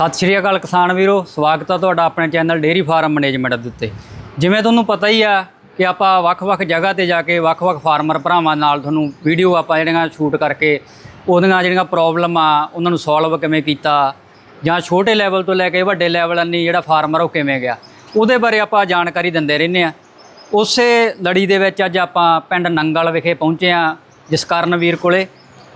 ਸਤਿ ਸ਼੍ਰੀ ਅਕਾਲ ਕਿਸਾਨ ਵੀਰੋ, ਸਵਾਗਤ ਹੈ ਤੁਹਾਡਾ ਆਪਣੇ ਚੈਨਲ ਡੇਰੀ ਫਾਰਮ ਮੈਨੇਜਮੈਂਟ ਦੇ ਉੱਤੇ। ਜਿਵੇਂ ਤੁਹਾਨੂੰ ਪਤਾ ਹੀ ਆ ਕਿ ਆਪਾਂ ਵੱਖ-ਵੱਖ ਜਗ੍ਹਾ ਤੇ ਜਾ ਕੇ ਵੱਖ-ਵੱਖ ਫਾਰਮਰ ਭਰਾਵਾਂ ਨਾਲ ਤੁਹਾਨੂੰ ਵੀਡੀਓ ਆਪਾਂ ਜਿਹੜੀਆਂ ਸ਼ੂਟ ਕਰਕੇ, ਉਹਦੀਆਂ ਜਿਹੜੀਆਂ ਪ੍ਰੋਬਲਮ ਆ, ਉਹਨਾਂ ਨੂੰ ਸੋਲਵ ਕਿਵੇਂ ਕੀਤਾ, ਜਾਂ ਛੋਟੇ ਲੈਵਲ ਤੋਂ ਲੈ ਕੇ ਵੱਡੇ ਲੈਵਲ ਨਹੀਂ ਜਿਹੜਾ ਫਾਰਮਰ ਉਹ ਕਿਵੇਂ ਗਿਆ, ਉਹਦੇ ਬਾਰੇ ਆਪਾਂ ਜਾਣਕਾਰੀ ਦਿੰਦੇ ਰਹਿੰਦੇ ਆ। ਉਸੇ ਲੜੀ ਦੇ ਵਿੱਚ ਅੱਜ ਆਪਾਂ ਪਿੰਡ ਨੰਗਲ ਵਿਖੇ ਪਹੁੰਚੇ ਆ ਜਸਕਰਨ ਵੀਰ ਕੋਲੇ,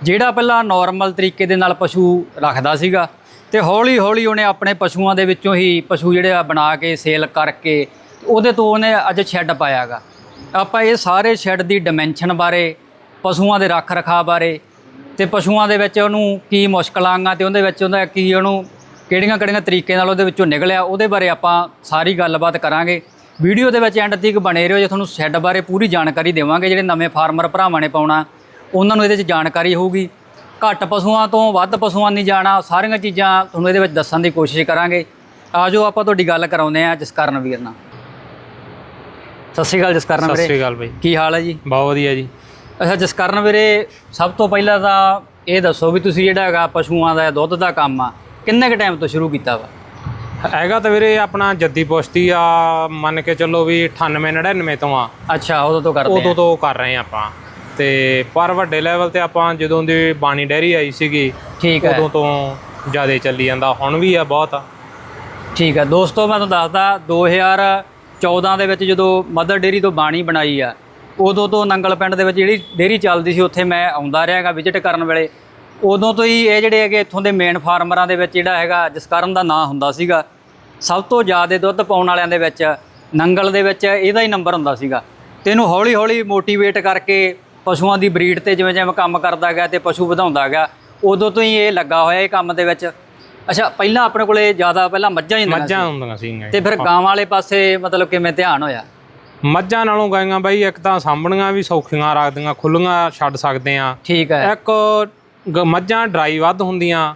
ਜਿਹੜਾ ਪਹਿਲਾਂ ਨਾਰਮਲ ਤਰੀਕੇ ਦੇ ਨਾਲ ਪਸ਼ੂ ਰੱਖਦਾ ਸੀਗਾ ਤੇ ਹੌਲੀ ਹੌਲੀ ਉਹਨੇ ਆਪਣੇ ਪਸ਼ੂਆਂ ਦੇ ਵਿੱਚੋਂ ਹੀ ਪਸ਼ੂ ਜਿਹੜੇ ਆ ਬਣਾ ਕੇ, ਸੇਲ ਕਰਕੇ, ਉਹਦੇ ਤੋਂ ਉਹਨੇ ਅੱਜ ਸ਼ੈੱਡ ਪਾਇਆਗਾ। ਆਪਾਂ ਇਹ ਸਾਰੇ ਸ਼ੈੱਡ ਦੀ ਡਾਈਮੈਂਸ਼ਨ ਬਾਰੇ, ਪਸ਼ੂਆਂ ਦੇ ਰੱਖ ਰਖਾਅ ਬਾਰੇ ਤੇ ਪਸ਼ੂਆਂ ਦੇ ਵਿੱਚ ਉਹਨੂੰ ਕੀ ਮੁਸ਼ਕਲਾਂ ਆਈਆਂ ਤੇ ਉਹਦੇ ਵਿੱਚ ਉਹਦਾ ਕੀ ਉਹਨੂੰ ਕਿਹੜੀਆਂ ਕਿਹੜੀਆਂ ਤਰੀਕੇ ਨਾਲ ਉਹਦੇ ਵਿੱਚੋਂ ਨਿਕਲਿਆ, ਉਹਦੇ ਬਾਰੇ ਆਪਾਂ ਸਾਰੀ ਗੱਲਬਾਤ ਕਰਾਂਗੇ। ਵੀਡੀਓ ਦੇ ਵਿੱਚ ਐਂਡ ਤੱਕ ਬਣੇ ਰਹੋ, ਜੇ ਤੁਹਾਨੂੰ ਸ਼ੈੱਡ ਬਾਰੇ ਪੂਰੀ ਜਾਣਕਾਰੀ ਦੇਵਾਂਗੇ, ਜਿਹੜੇ ਨਵੇਂ ਫਾਰਮਰ ਭਰਾਵਾਂ ਨੇ ਪਾਉਣਾ, ਉਹਨਾਂ ਨੂੰ ਇਹਦੇ 'ਚ ਜਾਣਕਾਰੀ ਹੋਊਗੀ। ਘੱਟ ਪਸ਼ੂਆਂ ਤੋਂ ਵੱਧ ਪਸ਼ੂਆਂ ਨਹੀਂ ਜਾਣਾ ਸਾਰੀਆਂ ਚੀਜ਼ਾਂ ਤੁਹਾਨੂੰ ਇਹਦੇ ਵਿੱਚ ਦੱਸਣ ਦੀ ਕੋਸ਼ਿਸ਼ ਕਰਾਂਗੇ। ਆਜੋ ਆਪਾਂ ਤੁਹਾਡੀ ਗੱਲ ਕਰਾਉਂਦੇ ਆ ਜਸਕਰਨ ਵੀਰ ਨਾਲ। ਸਤਿ ਸ਼੍ਰੀ ਅਕਾਲ ਜਸਕਰਨ ਸਤਿ ਵੀਰੇ ਸ਼੍ਰੀ ਅਕਾਲ ਬਾਈ। ਕੀ ਹਾਲ ਹੈ ਜੀ? ਬਹੁਤ ਵਧੀਆ ਜੀ। ਅੱਛਾ ਜਸਕਰਨ ਵੀਰੇ ਸਭ ਤੋਂ ਪਹਿਲਾਂ ਤਾਂ ਇਹ ਦੱਸੋ ਵੀ ਤੁਸੀਂ ਜਿਹੜਾ ਹੈਗਾ ਪਸ਼ੂਆਂ ਦਾ ਦੁੱਧ ਦਾ ਕੰਮ ਆ ਕਿੰਨੇ ਕ ਟਾਈਮ ਤੋਂ ਸ਼ੁਰੂ ਕੀਤਾ ਵਾ? ਹੈਗਾ ਤਾਂ ਵੀਰੇ ਆਪਣਾ ਜੱਦੀ ਪੁਸ਼ਤੀ ਆ ਮੰਨ ਕੇ ਚੱਲੋ ਵੀ 98 99 ਤੋਂ ਆ। ਅੱਛਾ ਉਦੋਂ ਤੋਂ ਕਰਦੇ ਉਦੋਂ ਆ ਤੋਂ ਕਰ ਰਹੇ ਆ ਆਪਾਂ। ਤੇ ਪਰ ਵੱਡੇ ਲੈਵਲ ਤੇ ਆਪਾਂ ਜਦੋਂ ਦੀ ਬਾਣੀ ਡੈਰੀ ਆਈ ਸੀਗੀ ਠੀਕ ਹੈ। ਉਦੋਂ ਤੋਂ ਜ਼ਿਆਦਾ ਚੱਲੀ ਜਾਂਦਾ ਹੁਣ ਵੀ ਆ ਬਹੁਤ ਠੀਕ ਹੈ ਦੋਸਤੋ ਮੈਂ ਤੁਹਾਨੂੰ ਦੱਸਦਾ 2014 ਦੇ ਵਿੱਚ ਜਦੋਂ ਮਦਰ ਡੇਰੀ ਤੋਂ ਬਾਣੀ ਬਣਾਈ ਆ ਉਦੋਂ ਤੋਂ ਨੰਗਲ ਪਿੰਡ ਦੇ ਵਿੱਚ ਜਿਹੜੀ ਡੇਰੀ ਚੱਲਦੀ ਸੀ ਉੱਥੇ ਮੈਂ ਆਉਂਦਾ ਰਿਹਾਗਾ ਵਿਜ਼ਿਟ ਕਰਨ ਵੇਲੇ। ਉਦੋਂ ਤੋਂ ਹੀ ਇਹ ਜਿਹੜੇ ਹੈਗੇ ਇੱਥੋਂ ਦੇ ਮੇਨ ਫਾਰਮਰਾਂ ਦੇ ਵਿੱਚ ਜਿਹੜਾ ਹੈਗਾ ਜਸਕਰਨ ਦਾ ਨਾਂ ਹੁੰਦਾ ਸੀਗਾ ਸਭ ਤੋਂ ਜ਼ਿਆਦਾ ਦੁੱਧ ਪਾਉਣ ਵਾਲਿਆਂ ਦੇ ਵਿੱਚ ਨੰਗਲ ਦੇ ਵਿੱਚ ਇਹਦਾ ਹੀ ਨੰਬਰ ਹੁੰਦਾ ਸੀਗਾ। ਤੇ ਇਹਨੂੰ ਹੌਲੀ ਹੌਲੀ ਮੋਟੀਵੇਟ ਕਰਕੇ ਪਸ਼ੂਆਂ ਦੀ ਬਰੀਡ ਤੇ ਜਿਵੇਂ ਜਿਵੇਂ ਕੰਮ ਕਰਦਾ ਗਿਆ ਤੇ ਪਸ਼ੂ ਵਧਾਉਂਦਾ ਗਿਆ ਉਦੋਂ ਤੋਂ ਹੀ ਇਹ ਲੱਗਾ ਹੋਇਆ ਇਹ ਕੰਮ ਦੇ ਵਿੱਚ। ਅੱਛਾ ਪਹਿਲਾਂ ਆਪਣੇ ਕੋਲੇ ਜ਼ਿਆਦਾ ਪਹਿਲਾਂ ਮੱਝਾਂ ਹੀ ਹੁੰਦੀਆਂ ਮੱਝਾਂ ਹੁੰਦੀਆਂ ਸੀਗੀਆਂ ਤੇ ਫਿਰ ਗਾਂ ਵਾਲੇ ਪਾਸੇ ਮਤਲਬ ਕਿਵੇਂ ਧਿਆਨ ਹੋਇਆ? ਮੱਝਾਂ ਨਾਲੋਂ ਗਾਈਆਂ ਬਾਈ ਇੱਕ ਤਾਂ ਸਾਂਭਣੀਆਂ ਵੀ ਸੌਖੀਆਂ ਰੱਖਦੀਆਂ ਖੁੱਲੀਆਂ ਛੱਡ ਸਕਦੇ ਆ ਠੀਕ ਹੈ। ਇੱਕ ਮੱਝਾਂ ਡਰਾਈ ਵੱਧ ਹੁੰਦੀਆਂ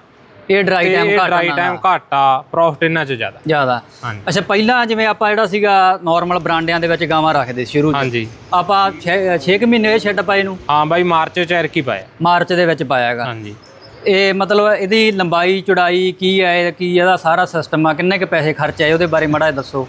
ਇਹ ਡਰਾਈ ਟਾਈਮ ਘੱਟ ਡਰਾਈ ਟਾਈਮ ਘੱਟ ਆ ਪ੍ਰੋਫਿਟ ਇਹਨਾਂ ਚ ਜ਼ਿਆਦਾ। ਜ਼ਿਆਦਾ। ਅੱਛਾ ਪਹਿਲਾਂ ਜਿਵੇਂ ਆਪਾਂ ਜਿਹੜਾ ਸੀਗਾ ਨਾਰਮਲ ਬਰਾਂਡਿਆਂ ਦੇ ਵਿੱਚ ਗਾਵਾਂ ਰੱਖਦੇ ਸ਼ੁਰੂ 'ਚ। ਹਾਂਜੀ। ਆਪਾਂ 6 ਮਹੀਨੇ ਇਹ ਛੱਡ ਪਾਏ ਨੂੰ? ਹਾਂ ਬਾਈ ਮਾਰਚ ਚ ਐਰਕੀ ਪਾਇਆ। ਮਾਰਚ ਦੇ ਵਿੱਚ ਪਾਇਆਗਾ ਹਾਂਜੀ। ਇਹ ਮਤਲਬ ਇਹਦੀ ਲੰਬਾਈ ਚੌੜਾਈ ਕੀ ਹੈ ਕੀ ਇਹਦਾ ਸਾਰਾ ਸਿਸਟਮ ਆ ਕਿੰਨੇ ਕ ਪੈਸੇ ਖਰਚ ਆਏ ਉਹਦੇ ਬਾਰੇ ਮਾੜਾ ਦੱਸੋ।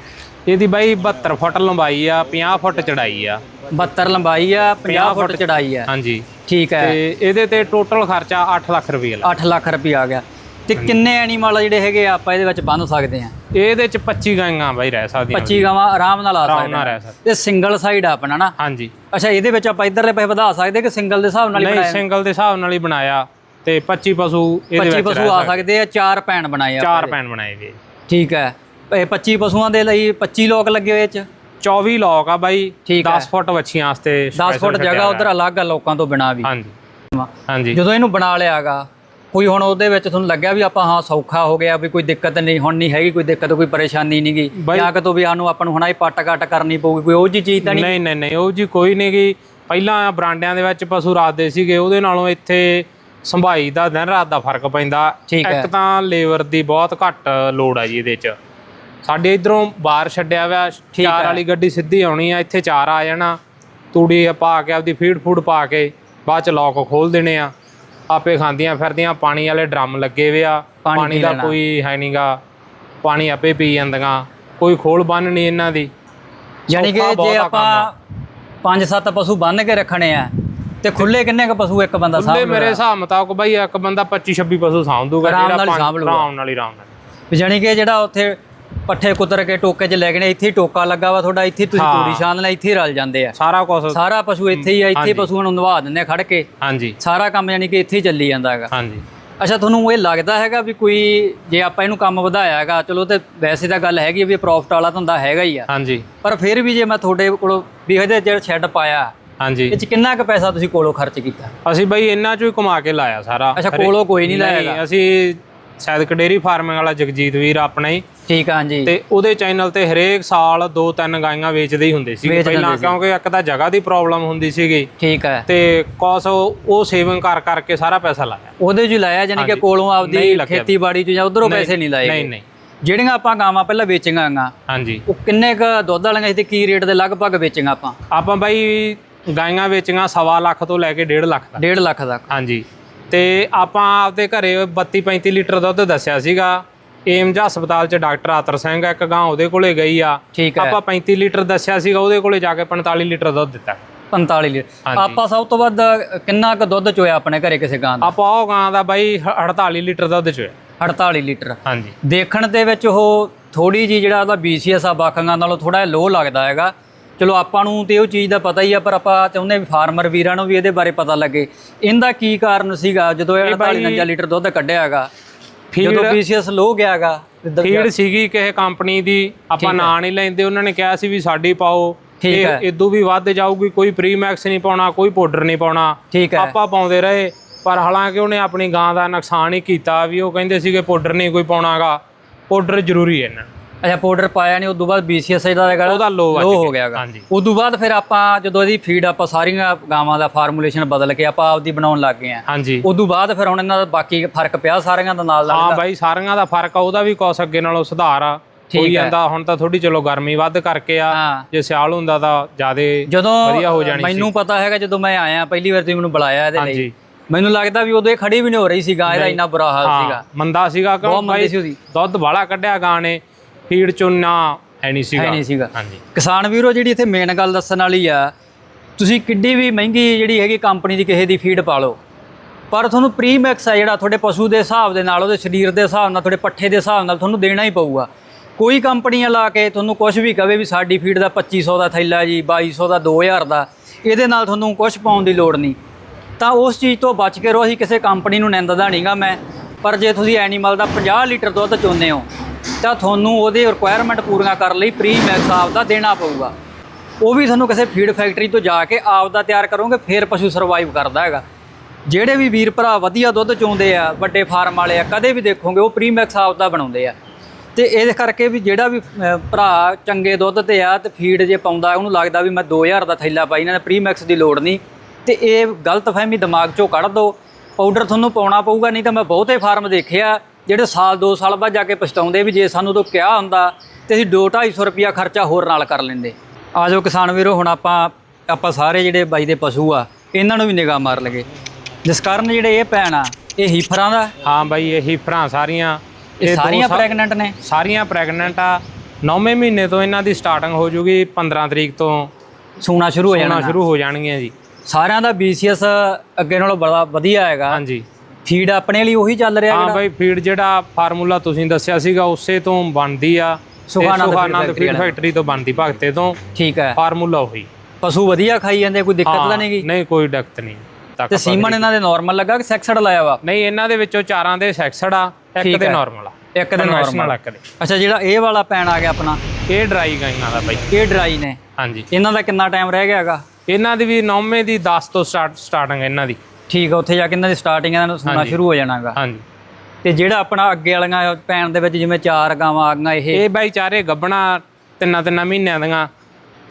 ਇਹਦੀ ਬਾਈ 72 ਫੁੱਟ ਲੰਬਾਈ ਆ 50 ਫੁੱਟ ਚੜਾਈ ਆ। 72 ਲੰਬਾਈ ਆ 50 ਫੁੱਟ ਚੌੜਾਈ ਆ। ਹਾਂਜੀ। ਠੀਕ ਹੈ। ਤੇ ਇਹਦੇ ਤੇ ਟੋਟਲ ਖਰਚਾ 8 ਲੱਖ ਰੁਪਏ ਲਾ 8 ਲੱਖ ਰੁਪਏ ਆ ਗਿਆ। ਤੇ ਕਿੰਨੇ ਐਨੀਮਲ ਜਿਹੜੇ ਹੈਗੇ ਆ ਆਪਾਂ ਇਹਦੇ ਵਿੱਚ ਬੰਨ ਸਕਦੇ ਆ? ਇਹਦੇ ਚ 25 ਗਾਈਆਂ ਬਾਈ ਰਹਿ ਸਕਦੀਆਂ 25 ਗਾਵਾਂ ਆਰਾਮ ਨਾਲ ਆ ਆਰਾਮ ਨਾਲ ਆ ਰਹਿ ਸਕਦੇ ਇਹ ਸਿੰਗਲ ਸਾਈਡ ਆ ਆਪਣਾ ਨਾ? ਹਾਂਜੀ। ਅੱਛਾ ਇਹਦੇ ਵਿੱਚ ਆਪਾਂ ਇਧਰਲੇ ਪੈਸੇ ਵਧਾ ਸਕਦੇ ਕਿ ਸਿੰਗਲ ਦੇ ਹਿਸਾਬ ਨਾਲ ਹੀ ਨਹੀਂ ਬਣਾਇਆ? ਸਿੰਗਲ ਦੇ ਹਿਸਾਬ ਨਾਲ ਹੀ ਬਣਾਇਆ ਤੇ 25 ਪਸ਼ੂ ਇਹਦੇ 25 ਵਿੱਚ ਪਸ਼ੂ ਰਹਿ ਆ ਸਕਦੇ। ਆ ਚਾਰ ਭੈਣ ਬਣਾਏ ਆ ਚਾਰ ਪੈਨ ਬਣਾਏ ਵੀ ਠੀਕ ਹੈ। ਇਹ 25 ਪਸ਼ੂਆਂ ਦੇ ਲਈ 25 ਲੋਕ ਲੱਗੇ ਹੋਏ ਚ? 24 ਲੋਕ ਆ ਬਾਈ ਠੀਕ ਹੈ। 10 ਫੁੱਟ ਵੱਛੀਆਂ ਵਾਸਤੇ 10 special ਫੁੱਟ ਜਗ੍ਹਾ। ਉਧਰ ਅਲੱਗ ਆ ਲੋਕਾਂ ਤੋਂ ਬਿਨਾ ਵੀ। ਹਾਂਜੀ। ਹਾਂਜੀ। ਜਦੋਂ ਇਹਨੂੰ ਬਣਾ ਲਿਆਗਾ ਕੋਈ ਹੁਣ ਉਹਦੇ ਵਿੱਚ ਤੁਹਾਨੂੰ ਲੱਗਿਆ ਵੀ ਆਪਾਂ ਹਾਂ ਸੌਖਾ ਹੋ ਗਿਆ ਵੀ ਕੋਈ ਦਿੱਕਤ ਨਹੀਂ ਹੁਣ ਨਹੀਂ ਹੈਗੀ ਕੋਈ ਦਿੱਕਤ ਕੋਈ ਪਰੇਸ਼ਾਨੀ ਨਹੀਂਗੀ ਬਾਈ- ਜਾਂ ਕਿਤੋਂ ਵੀ ਸਾਨੂੰ ਆਪਾਂ ਨੂੰ ਹੁਣ ਇਹ ਪੱਟ ਕੱਟ ਕਰਨੀ ਪਊਗੀ ਕੋਈ ਉਹ ਜੀ ਚੀਜ਼ ਤਾਂ ਨਹੀਂ? ਨਹੀਂ ਨਹੀਂ ਨਹੀਂ ਉਹ ਜੀ ਕੋਈ ਨਹੀਂ ਗੀ। ਪਹਿਲਾਂ ਬਰਾਂਡਿਆਂ ਦੇ ਵਿੱਚ ਪਸ਼ੂ ਰੱਖਦੇ ਸੀਗੇ ਉਹਦੇ ਨਾਲੋਂ ਇੱਥੇ ਸੰਭਾਈ ਦਾ ਦਿਨ ਰਾਤ ਦਾ ਫ਼ਰਕ ਪੈਂਦਾ। ਇੱਕ ਤਾਂ ਲੇਬਰ ਦੀ ਬਹੁਤ ਘੱਟ ਲੋੜ ਆ ਜੀ ਇਹਦੇ 'ਚ। ਸਾਡੇ ਇਧਰੋਂ ਬਾਹਰ ਛੱਡਿਆ ਹੋਇਆ ਚਾਰ ਵਾਲੀ ਗੱਡੀ ਸਿੱਧੀ ਆਉਣੀ ਆ ਇੱਥੇ ਚਾਰ ਆ ਜਾਣਾ। ਤੂੜੀ ਪਾ ਕੇ ਆਪਦੀ ਫੀਡ ਫੂਡ ਪਾ ਕੇ ਬਾਅਦ ਚ ਲੋਕ ਖੋਲ ਦੇਣੇ ਆ। ਆਪੇ ਖਾਂਦੀਆਂ ਫਿਰਦੀਆਂ ਪਾਣੀ ਵਾਲੇ ਡਰਮ ਲੱਗੇ ਵੇ ਆ ਪਾਣੀ ਪਾਣੀ ਪੀ ਦਾ ਲੈਣਾ। ਕੋਈ ਹੈ ਨਹੀਂਗਾ ਪਾਣੀ ਆਪੇ ਪੀ ਜਾਂਦੀਆਂ ਕੋਈ ਖੋਲ ਬੰਨ ਨਹੀਂ ਇਹਨਾਂ ਦੀ ਯਾਨੀ ਕਿ ਸੌਖਾ ਬਹੁਤ ਜੇ ਆ। ਆਪਾਂ ਪੰਜ ਸੱਤ ਪਸ਼ੂ ਬੰਨ ਕੇ ਰੱਖਣੇ ਆ ਤੇ ਖੁੱਲੇ ਕਿੰਨੇ ਕ ਪਸ਼ੂ ਇੱਕ ਬੰਦਾ ਖੁੱਲੇ ਸਾਹਬ ਮੇਰੇ ਹਿਸਾਬ ਮੁਤਾਬਕ ਬਈ ਇੱਕ ਬੰਦਾ 25 26 ਪਸ਼ੂ ਸਾਂਭ ਦੂਗਾ ਆਰਾਮ ਨਾਲ ਹੀ ਸਾਂਭ ਲਊਗਾ। ਆਰਾਮ ਨਾਲ ਹੀ ਆਰਾਮ ਨਾਲ ਯਾਨੀ ਕਿ ਜਿਹੜਾ ਉੱਥੇ ਪੱਠੇ ਕੁਤਰ ਕੇ ਟੋਕੇ 'ਚ ਲੈ ਗਏ ਇੱਥੇ ਹੀ ਟੋਕਾ ਲੱਗਾ ਵਾ ਤੁਹਾਡਾ ਇੱਥੇ ਤੁਸੀਂ। ਤੂੜੀ ਛਾਨ ਲੈ ਇੱਥੇ ਰਲ ਜਾਂਦੇ ਆ। ਸਾਰਾ ਕੁਝ ਸਾਰਾ ਪਸ਼ੂ ਇੱਥੇ ਹੀ ਆ ਇੱਥੇ ਪਸ਼ੂਆਂ ਨੂੰ ਨਵਾ ਦਿੰਦੇ ਆ ਖੜ ਕੇ। ਹਾਂਜੀ। ਸਾਰਾ ਕੰਮ ਯਾਨੀ ਕਿ ਇੱਥੇ ਹੀ ਚੱਲੀ ਜਾਂਦਾ ਹੈਗਾ। ਹਾਂਜੀ। ਅੱਛਾ ਤੁਹਾਨੂੰ ਇਹ ਲੱਗਦਾ ਹੈਗਾ ਵੀ ਕੋਈ ਜੇ ਆਪਾਂ ਇਹਨੂੰ ਕੰਮ ਵਧਾਇਆ ਹੈਗਾ ਚਲੋ ਤੇ ਵੈਸੇ ਤਾਂ ਗੱਲ ਹੈਗੀ ਵੀ ਪ੍ਰੋਫਿਟ ਵਾਲਾ ਧੰਦਾ ਹੈਗਾ ਹੀ ਆ। ਹਾਂਜੀ। ਪਰ ਫਿਰ ਵੀ ਜੇ ਮੈਂ ਤੁਹਾਡੇ ਕੋਲੋਂ ਵੀ ਇਹਦੇ ਜਿਹੜਾ ਸ਼ੈੱਡ ਪਾਇਆ ਹਾਂਜੀ। ਇਹ ਚ ਕਿੰਨਾ ਕੁ ਪੈਸਾ ਤੁਸੀਂ ਕੋਲੋਂ ਖਰਚ ਕੀਤਾ? ਅਸੀਂ ਬਈ ਇਹਨਾਂ ਚੋਂ ਹੀ ਕਮਾ ਕੇ ਲਾਇਆ ਸਾਰਾ। ਅੱਛਾ, ਕੋਲੋਂ ਕੋਈ ਨਹੀਂ ਲਾਇਆ। ਅਸੀਂ ਸੈਦਕ ਡੇਰੀ ਫਾਰਮਿੰਗ ਵਾਲਾ ਜਗਜੀਤ ਵੀਰ ਆਪਣਾ ਹੀ। ਠੀਕ ਆ ਹਾਂਜੀ। ਤੇ ਉਹਦੇ ਚੈਨਲ ਤੇ ਹਰੇਕ ਸਾਲ ਦੋ ਤਿੰਨ ਗਾਈਆਂ ਵੇਚਦੇ ਹੀ ਹੁੰਦੇ ਸੀ ਪਹਿਲਾਂ ਸੀ। ਕਿਉਂਕਿ ਇੱਕ ਤਾਂ ਜਗ੍ਹਾ ਦੀ ਪ੍ਰੋਬਲਮ ਹੁੰਦੀ ਸੀਗੀ। ਠੀਕ ਹੈ ਤੇ ਕੌਸ ਉਹ ਸੇਵਿੰਗ ਕਰ ਕਰਕੇ ਸਾਰਾ ਪੈਸਾ ਲਾਇਆ। ਉਹਦੇ ਹੀ ਲਾਇਆ ਯਾਨੀ ਕਿ ਹਾਂਜੀ। ਕੋਲੋਂ ਨਹੀਂ ਆਪਦੀ ਲੱਗਿਆ। ਖੇਤੀਬਾੜੀ 'ਚ ਜਾਂ ਉਧਰੋਂ ਪੈਸੇ ਨਹੀਂ ਲਾਏ ਨਹੀਂ ਗਏ। ਨਹੀਂ ਜਿਹੜੀਆਂ ਆਪਾਂ ਗਾਵਾਂ ਪਹਿਲਾਂ ਵੇਚੀਆਂ ਆਂਗਾ ਹਾਂਜੀ। ਉਹ ਕਿੰਨੇ ਕ ਦੁੱਧ ਵਾਲੀਆਂ ਸੀ ਤੇ ਕੀ ਰੇਟ ਦੇ ਲਗਭਗ ਵੇਚੀਆਂ ਆਪਾਂ? ਆਪਾਂ ਬਾਈ ਗਾਈਆਂ ਵੇਚੀਆਂ ਸਵਾ ਲੱਖ ਤੋਂ ਲੈ ਕੇ 1.5 ਲੱਖ ਤੱਕ। 1.5 ਲੱਖ ਤੱਕ। ਹਾਂਜੀ। ਤੇ ਆਪਾਂ ਆਪਦੇ ਘਰੇ 32 35 ਲੀਟਰ ਦੁੱਧ ਦੱਸਿਆ ਸੀਗਾ। ਏਮਜ ਹਸਪਤਾਲ 'ਚ ਡਾਕਟਰ ਆਤਰ ਸਿੰਘ ਇੱਕ ਗਾਂ ਉਹਦੇ ਕੋਲੇ ਗਈ ਆ। ਠੀਕ ਹੈ। ਆਪਾਂ 35 ਲੀਟਰ ਦੱਸਿਆ ਸੀਗਾ ਉਹਦੇ ਕੋਲੇ ਜਾ ਕੇ 45 ਲੀਟਰ ਦੁੱਧ ਦਿੱਤਾ। 45 ਲੀਟਰ ਹਾਂਜੀ। ਆਪਾਂ ਸਭ ਤੋਂ ਵੱਧ ਕਿੰਨਾ ਕੁ ਦੁੱਧ ਚੋਇਆ ਆਪਣੇ ਘਰੇ ਕਿਸੇ ਗਾਂ ਦਾ? ਆਪਾਂ ਉਹ ਗਾਂ ਦਾ ਬਾਈ ਹ- 48 ਲੀਟਰ ਦੁੱਧ ਚੋਇਆ। 48 ਲੀਟਰ। ਹਾਂਜੀ। ਦੇਖਣ ਦੇ ਵਿੱਚ ਉਹ ਥੋੜੀ ਜੀ ਜਿਹੜਾ ਉਹਦਾ BCS ਆ ਬਾਕੀਆਂ ਨਾਲੋਂ ਥੋੜਾ ਲੋ ਲੱਗਦਾ ਹੈਗਾ। ਚਲੋ ਆਪਾਂ ਨੂੰ ਤੇ ਉਹ ਚੀਜ਼ ਦਾ ਪਤਾ ਹੀ ਆ ਪਰ ਆਪਾਂ ਚਾਹੁੰਦੇ ਵੀ ਫਾਰਮਰ ਵੀਰਾਂ ਨੂੰ ਵੀ ਇਹਦੇ ਬਾਰੇ ਪਤਾ ਲੱਗੇ। ਇਹਦਾ ਕੀ ਕਾਰਨ ਸੀਗਾ? ਜਦੋਂ ਇਹ 48 49 ਲੀਟਰ ਦੁੱਧ ਕੱਢਿਆ ਹੈਗਾ ਜਦੋਂ BCS ਲੋ ਗਿਆ ਹੈਗਾ ਫੀਡ ਸੀਗੀ ਕਿਸੇ ਕੰਪਨੀ ਦੀ ਆਪਾਂ ਨਾਂ ਨਹੀਂ ਲੈਂਦੇ ਉਹਨਾਂ ਨੇ ਕਿਹਾ ਸੀ ਵੀ ਸਾਡੀ ਪਾਓ। ਠੀਕ ਇਹ ਹੈ। ਇਦੋਂ ਵੀ ਵੱਧ ਜਾਊਗੀ ਕੋਈ ਪ੍ਰੀਮੈਕਸ ਨਹੀਂ ਪਾਉਣਾ ਕੋਈ ਪਾਊਡਰ ਨਹੀਂ ਪਾਉਣਾ। ਠੀਕ ਆਪਾਂ ਪਾਉਂਦੇ ਰਹੇ ਪਰ ਹਾਲਾਂਕਿ ਉਹਨੇ ਆਪਣੀ ਗਾਂ ਦਾ ਨੁਕਸਾਨ ਹੀ ਕੀਤਾ ਵੀ ਉਹ ਕਹਿੰਦੇ ਸੀਗੇ ਪਾਊਡਰ ਨਹੀਂ ਕੋਈ ਪਾਉਣਾਗਾ ਪਾਊਡਰ ਜ਼ਰੂਰੀ ਹੈ ਨੂੰ। ਅੱਛਾ ਪਾਊਡਰ ਪਾਇਆ ਨਹੀਂ ਉਦੋਂ ਬਾਅਦ BCS ਇਹਦਾ ਹੈਗਾ ਉਹਦਾ ਲੋ ਲੋ ਹੋ ਗਿਆ। ਹੈਗਾ ਹਾਂਜੀ। ਉਦੋਂ ਬਾਅਦ ਫਿਰ ਆਪਾਂ ਜਦੋਂ ਇਹਦੀ ਫੀਡ ਆਪਾਂ ਸਾਰੀਆਂ ਗਾਵਾਂ ਦਾ ਫਾਰਮੂਲੇਸ਼ਨ ਬਦਲ ਕੇ ਆਪਾਂ ਆਪਦੀ ਬਣਾਉਣ ਲੱਗ ਗਏ ਆ। ਹਾਂਜੀ। ਉਦੋਂ ਬਾਅਦ ਫਿਰ ਹੁਣ ਇਹਨਾਂ ਦਾ ਬਾਕੀ ਫ਼ਰਕ ਪਿਆ ਸਾਰਿਆਂ ਦਾ ਨਾਲ ਨਾਲ ਹਾਂ ਬਾਈ ਸਾਰਿਆਂ ਦਾ ਫ਼ਰਕ ਆ ਉਹਦਾ ਵੀ ਕੁਛ ਅੱਗੇ ਨਾਲੋਂ ਸੁਧਾਰ ਆ। ਠੀਕ ਹੋਈ ਹੈ। ਜਾਂਦਾ ਹੁਣ ਤਾਂ ਥੋੜੀ ਚਲੋ ਗਰਮੀ ਵੱਧ ਕਰਕੇ ਆ ਹਾਂ। ਜੇ ਸਿਆਲ ਹੁੰਦਾ ਤਾਂ ਜਿਆਦੇ ਜਦੋਂ ਵਧੀਆ ਹੋ ਜਾਣੀ ਸੀ। ਮੈਨੂੰ ਪਤਾ ਹੈਗਾ ਜਦੋਂ ਮੈਂ ਆਇਆ ਪਹਿਲੀ ਵਾਰ ਤੁਸੀਂ ਮੈਨੂੰ ਬੁਲਾਇਆ ਇਹਦੇ ਲਈ। ਹਾਂਜੀ। ਮੈਨੂੰ ਲੱਗਦਾ ਵੀ ਉਦੋਂ ਇਹ ਖੜੀ ਵੀ ਨਹੀਂ ਹੋ ਰਹੀ ਸੀ ਗਾਂ ਇਹਦਾ ਇੰਨਾ ਬੁਰਾ ਹਾਲ ਹਾਂ ਸੀਗਾ। ਮੰਦਾ ਸੀਗਾ ਬਹੁਤ ਮੰਦੀ ਬਾਈ ਸੀ ਉਹਦੀ। ਦੁੱਧ ਵਾਲਾ ਕੱਢਿਆ ਗਾਂ ਨੇ। ਫੀਡ ਚੋਂ ਨਾ ਹੈ ਨਹੀਂ ਹੈ ਸੀਗਾ ਨਹੀਂ ਸੀਗਾ। ਹਾਂਜੀ। ਕਿਸਾਨ ਵੀਰੋ ਜਿਹੜੀ ਇੱਥੇ ਮੇਨ ਗੱਲ ਦੱਸਣ ਵਾਲੀ ਆ ਤੁਸੀਂ ਕਿੱਡੀ ਵੀ ਮਹਿੰਗੀ ਜਿਹੜੀ ਹੈਗੀ ਕੰਪਨੀ ਦੀ ਕਿਸੇ ਦੀ ਫੀਡ ਪਾ ਲਓ ਪਰ ਤੁਹਾਨੂੰ ਪ੍ਰੀਮੈਕਸ ਆ ਜਿਹੜਾ ਤੁਹਾਡੇ ਪਸ਼ੂ ਦੇ ਹਿਸਾਬ ਦੇ ਨਾਲ ਉਹਦੇ ਸਰੀਰ ਦੇ ਹਿਸਾਬ ਨਾਲ ਤੁਹਾਡੇ ਪੱਠੇ ਦੇ ਹਿਸਾਬ ਨਾਲ ਤੁਹਾਨੂੰ ਦੇਣਾ ਹੀ ਪਊਗਾ। ਕੋਈ ਕੰਪਨੀਆਂ ਲਾ ਕੇ ਤੁਹਾਨੂੰ ਕੁਝ ਵੀ ਕਵੇ ਵੀ ਸਾਡੀ ਫੀਡ ਦਾ 2500 ਦਾ ਥੈਲਾ ਜੀ 2200 ਦਾ 2000 ਦਾ ਇਹਦੇ ਨਾਲ ਤੁਹਾਨੂੰ ਕੁਝ ਪਾਉਣ ਦੀ ਲੋੜ ਨਹੀਂ। ਤਾਂ ਉਸ ਚੀਜ਼ ਤੋਂ ਬਚ ਕੇ ਰਹੋ ਅਸੀਂ ਕਿਸੇ ਕੰਪਨੀ ਨੂੰ ਨਿੰਦਦਾ ਨਹੀਂਗਾ ਮੈਂ ਪਰ ਜੇ ਤੁਸੀਂ ਐਨੀਮਲ ਦਾ 50 ਲੀਟਰ ਦੁੱਧ ਚੋਂਦੇ ਹੋ ਤਾਂ ਤੁਹਾਨੂੰ ਉਹਦੇ ਰਿਕੁਆਇਰਮੈਂਟ ਪੂਰੀਆਂ ਕਰਨ ਲਈ ਪ੍ਰੀ ਮੈਕਸ ਆਪ ਦਾ ਦੇਣਾ ਪਊਗਾ। ਉਹ ਵੀ ਤੁਹਾਨੂੰ ਕਿਸੇ ਫੀਡ ਫੈਕਟਰੀ ਤੋਂ ਜਾ ਕੇ ਆਪ ਦਾ ਤਿਆਰ ਕਰੋਗੇ, ਫਿਰ ਪਸ਼ੂ ਸਰਵਾਈਵ ਕਰਦਾ ਹੈਗਾ। ਜਿਹੜੇ ਵੀ ਵੀਰ ਭਰਾ ਵਧੀਆ ਦੁੱਧ ਚੋਂਦੇ ਆ, ਵੱਡੇ ਫਾਰਮ ਵਾਲੇ ਆ, ਕਦੇ ਵੀ ਦੇਖੋਗੇ, ਉਹ ਪ੍ਰੀਮੈਕਸ ਆਪ ਦਾ ਬਣਾਉਂਦੇ ਆ। ਤੇ ਇਹਦੇ ਕਰਕੇ ਵੀ ਜਿਹੜਾ ਵੀ ਭਰਾ ਚੰਗੇ ਦੁੱਧ ਤੇ ਆ ਤੇ ਫੀਡ ਜੇ ਪਾਉਂਦਾ, ਉਹਨੂੰ ਲੱਗਦਾ ਵੀ ਮੈਂ 2000 ਦਾ ਥੈਲਾ ਪਾਈ, ਇਹਨਾਂ ਨੇ ਪ੍ਰੀਮੈਕਸ ਦੀ ਲੋੜ ਨਹੀਂ। ਤੇ ਇਹ ਗਲਤਫਹਿਮੀ ਦਿਮਾਗ ਚੋਂ ਕੱਢ ਦਿਓ ਪਾਊਡਰ ਤੁਹਾਨੂੰ ਪਾਉਣਾ ਪਊਗਾ, ਨਹੀਂ ਤਾਂ ਮੈਂ ਬਹੁਤੇ ਫਾਰਮ ਦੇਖਿਆ ਜਿਹੜੇ ਸਾਲ 2 ਸਾਲ ਬਾਅਦ ਜਾ ਕੇ ਪਛਤਾਉਂਦੇ ਵੀ ਜੇ ਸਾਨੂੰ ਤੋਂ ਕਿਹਾ ਹੁੰਦਾ ਤੇ ਅਸੀਂ 2-250 ਰੁਪਿਆ ਖਰਚਾ ਹੋਰ ਨਾਲ ਕਰ ਲੈਂਦੇ। ਆ ਜਾਓ ਕਿਸਾਨ ਵੀਰੋ ਹੁਣ ਆਪਾਂ ਆਪਾਂ ਸਾਰੇ ਜਿਹੜੇ ਬਾਈ ਦੇ ਪਸ਼ੂ ਆ ਇਹਨਾਂ ਨੂੰ ਵੀ ਨਿਗਾਹ ਮਾਰ ਲਗੇ ਜਿਸ ਕਾਰਨ ਜਿਹੜੇ ਇਹ ਭੈਣ ਆ ਇਹ ਹੀਫਰਾਂ ਦਾ? ਹਾਂ ਬਾਈ ਇਹੀ ਭਰਾ ਸਾਰੀਆਂ। ਇਹ ਸਾਰੀਆਂ ਸਾ- ਪ੍ਰੈਗਨੈਂਟ ਨੇ? ਸਾਰੀਆਂ ਪ੍ਰੈਗਨੈਂਟ ਆ। 9ਵੇਂ ਮਹੀਨੇ ਤੋਂ ਇਹਨਾਂ ਦੀ ਸਟਾਰਟਿੰਗ ਹੋ ਜੂਗੀ 15 ਤਰੀਕ ਤੋਂ। ਸੂਣਾ ਸ਼ੁਰੂ ਹੋ ਜਾਣਾ। ਸ਼ੁਰੂ ਹੋ ਜਾਣਗੀਆਂ ਜੀ। ਸਾਰਿਆਂ ਦਾ BCS ਅੱਗੇ ਨਾਲੋਂ ਬੜਾ ਵਧੀਆ ਹੈਗਾ। ਹਾਂਜੀ। ਫੀਡ ਆਪਣੇ ਲਈ ਉਹੀ ਚੱਲ ਰਿਹਾ ਹਾਂ ਬਾਈ ਫੀਡ ਜਿਹੜਾ ਫਾਰਮੂਲਾ ਤੁਸੀਂ ਦੱਸਿਆ ਸੀਗਾ ਉਸੇ ਤੋਂ ਬਣਦੀ ਆ। ਸੁਖਾਨੰਦ ਫੀਡ। ਫੈਕਟਰੀ ਤੋਂ ਬਣਦੀ ਭਗਤੇ ਤੋਂ। ਠੀਕ ਹੈ। ਫਾਰਮੂਲਾ ਉਹੀ। ਪਸ਼ੂ ਵਧੀਆ ਖਾਈ ਜਾਂਦੇ ਕੋਈ ਦਿੱਕਤ ਤਾਂ ਨਹੀਂ ਗਈ ਨਹੀਂ ਕੋਈ ਦਿੱਕਤ ਨਹੀਂ। ਤੇ ਸੀਮਨ ਇਹਨਾਂ ਦੇ ਨਾਰਮਲ ਲੱਗਾ ਕਿ ਸੈਕਸਡ ਲਾਇਆ ਵਾ? ਨਹੀਂ ਇਹਨਾਂ ਦੇ ਵਿੱਚੋਂ ਚਾਰਾਂ ਦੇ ਸੈਕਸਡ ਆ ਇੱਕ ਦੇ। ਨਾਰਮਲ ਆ। ਇੱਕ ਦੇ ਨਾਰਮਲ ਇੱਕ ਦੇ। ਅੱਛਾ ਜਿਹੜਾ ਇਹ ਵਾਲਾ ਪੈਣ ਆ ਗਿਆ ਆਪਣਾ? ਇਹ ਡਰਾਈ ਗਾਈਆਂ ਦਾ ਬਾਈ। ਇਹ ਡਰਾਈ ਨੇ। ਹਾਂਜੀ। ਇਹਨਾਂ ਦਾ ਕਿੰਨਾ ਟਾਈਮ ਰਹਿ ਗਿਆ ਹੈਗਾ? ਇਹਨਾਂ ਦੀ ਵੀ 9ਵੇਂ ਦੀ 10 ਤੋਂ ਸਟਾਰਟ ਸਟਾਰਟਿੰਗ ਇਹਨਾਂ ਦੀ। ਠੀਕ ਆ ਉੱਥੇ ਜਾ ਕੇ ਇਹਨਾਂ ਦੀ ਸਟਾਰਟਿੰਗ ਇਹਨਾਂ ਨੂੰ ਸੁਣਨਾ ਸ਼ੁਰੂ ਹੋ ਜਾਣਾਗਾ। ਹਾਂਜੀ। ਤੇ ਜਿਹੜਾ ਆਪਣਾ ਅੱਗੇ ਵਾਲੀਆਂ ਪੈਣ ਦੇ ਵਿੱਚ ਜਿਵੇਂ ਚਾਰ ਗਾਵਾਂ ਆ ਗਈਆਂ ਇਹ ਇਹ ਬਾਈ ਚਾਰੇ ਗੱਬਣਾ ਤਿੰਨਾਂ ਤਿੰਨਾਂ ਮਹੀਨਿਆਂ ਦੀਆਂ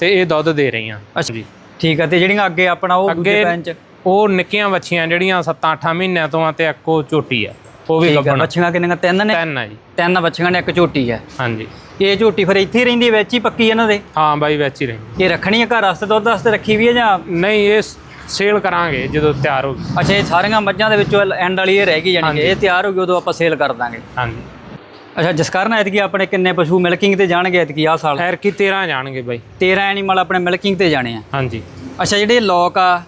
ਤੇ ਇਹ ਦੁੱਧ ਦੇ ਰਹੀਆਂ। ਅੱਛਾ। ਜੀ ਠੀਕ ਆ ਤੇ ਜਿਹੜੀਆਂ ਅੱਗੇ ਆਪਣਾ ਉਹ ਦੂਜੇ ਅੱਗੇ ਪੈਣ ਚ? ਉਹ ਨਿੱਕੀਆਂ ਬੱਚੀਆਂ ਜਿਹੜੀਆਂ 7-8 ਮਹੀਨਿਆਂ ਤੋਂ ਆ ਤੇ ਇੱਕੋ ਝੋਟੀ ਆ ਉਹ ਵੀ ਠੀਕ ਆ ਗੱਬਣਾ ਬੱਚੀਆਂ ਕਿੰਨੀਆਂ? ਤਿੰਨ ਨੇ? ਤਿੰਨ ਆ ਜੀ। ਤਿੰਨ ਬੱਚੀਆਂ ਨੇ ਇੱਕ ਝੋਟੀ ਹੈ ਹਾਂਜੀ। ਇਹ ਝੋਟੀ ਫਿਰ ਇੱਥੇ ਹੀ ਰਹਿੰਦੀ ਹੈ ਵਿੱਚ ਹੀ ਪੱਕੀ ਇਹਨਾਂ ਦੇ? ਹਾਂ ਬਾਈ ਵਿੱਚ ਹੀ ਰਹੀ ਇਹ ਰੱਖਣੀ ਹੈ ਘਰ ਵਾਸਤੇ ਦੁੱਧ ਵਾਸਤੇ ਰੱਖੀ ਵੀ ਹੈ ਜਾਂ ਨਹੀਂ ਇਹ ਸੇਲ ਕਰਾਂਗੇ ਜਦੋਂ ਤਿਆਰ ਹੋ ਗਈ। ਅੱਛਾ ਇਹ ਸਾਰੀਆਂ ਮੱਝਾਂ ਦੇ ਵਿੱਚੋਂ ਐਂਡ ਵਾਲੀ ਇਹ ਰਹਿ ਗਈ ਜਾਣੀ ਕਿ ਇਹ ਤਿਆਰ ਹੋ ਗਈ ਉਦੋਂ ਆਪਾਂ ਸੇਲ ਕਰ ਦਾਂਗੇ। ਹਾਂਜੀ। ਅੱਛਾ ਜਿਸ ਕਾਰਨ ਐਤਕੀ ਆਪਣੇ ਕਿੰਨੇ ਪਸ਼ੂ ਮਿਲਕਿੰਗ ਤੇ ਜਾਣਗੇ ਐਤਕੀ ਆਹ ਸਾਲ? ਐਰ ਕੀ 13 ਜਾਣਗੇ ਬਾਈ। 13 ਐਨੀਮਲ ਆਪਣੇ ਮਿਲਕਿੰਗ ਤੇ ਜਾਣੇ ਆ। ਹਾਂਜੀ। ਅੱਛਾ ਜਿਹੜੇ ਲੋਕ ਆ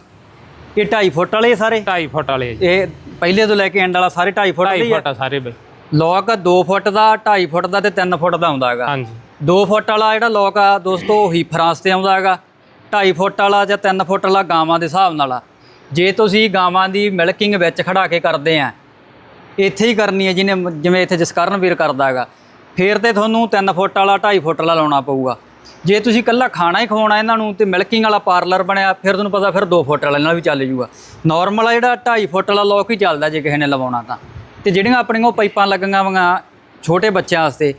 ਇਹ 2.5 ਫੁੱਟ ਵਾਲੇ ਸਾਰੇ? 2.5 ਫੁੱਟ ਵਾਲੇ ਆ ਇਹ ਪਹਿਲੇ ਤੋਂ ਲੈ ਕੇ ਐਂਡ ਵਾਲਾ ਸਾਰੇ 2.5 ਫੁੱਟ 2.5 ਦੇ ਹੀ ਆ? ਫੁੱਟ ਆ ਸਾਰੇ ਬਾਈ। ਲੋਕ 2 ਫੁੱਟ ਦਾ 2.5 ਫੁੱਟ ਦਾ ਤੇ 3 ਫੁੱਟ ਦਾ ਆਉਂਦਾ ਹੈਗਾ ਹਾਂਜੀ। 2 ਫੁੱਟ ਵਾਲਾ ਜਿਹੜਾ ਲੋਕ ਆ ਦੋਸਤੋ ਉਹੀ ਫਰਾਂਸ ਤੇ ਆਉਂਦਾ ਹੈਗਾ 2.5 ਫੁੱਟ ਵਾਲਾ ਜਾਂ 3 ਫੁੱਟ ਵਾਲਾ ਗਾਵਾਂ ਦੇ ਹਿਸਾਬ ਨਾਲ ਆ। ਜੇ ਤੁਸੀਂ ਗਾਵਾਂ ਦੀ ਮਿਲਕਿੰਗ ਵਿੱਚ ਖੜਾ ਕੇ ਕਰਦੇ ਆ ਇੱਥੇ ਹੀ ਕਰਨੀ ਹੈ ਜਿਹਨੇ ਜਿਵੇਂ ਇੱਥੇ ਜਸਕਰਨ ਵੀਰ ਕਰਦਾ ਹੈਗਾ। ਫੇਰ ਤੇ ਤੁਹਾਨੂੰ 3 ਫੁੱਟ ਵਾਲਾ 2.5 ਫੁੱਟ ਵਾਲਾ ਲਾਉਣਾ ਪਊਗਾ। ਜੇ ਤੁਸੀਂ ਕੱਲਾ ਖਾਣਾ ਹੀ ਖਵਾਉਣਾ ਇਹਨਾਂ ਨੂੰ ਤੇ ਮਿਲਕਿੰਗ ਵਾਲਾ ਪਾਰਲਰ ਬਣਿਆ ਫਿਰ ਤੁਹਾਨੂੰ ਪਤਾ ਫਿਰ 2 ਫੁੱਟ ਵਾਲੇ ਨਾਲ ਵੀ ਚੱਲ ਜੂਗਾ। ਨਾਰਮਲ ਆ ਜਿਹੜਾ 2.5 ਫੁੱਟ ਵਾਲਾ ਲੋਕ ਹੀ ਚੱਲਦਾ ਜੇ ਕਿਸੇ ਨੇ ਲਵਾਉਣਾ ਤਾਂ। ਤੇ ਜਿਹੜੀਆਂ ਆਪਣੀਆਂ ਉਹ ਪਾਈਪਾਂ ਲੱਗੀਆਂ ਵਾਂ ਛੋਟੇ ਬੱਚਿਆਂ ਵਾਸਤੇ।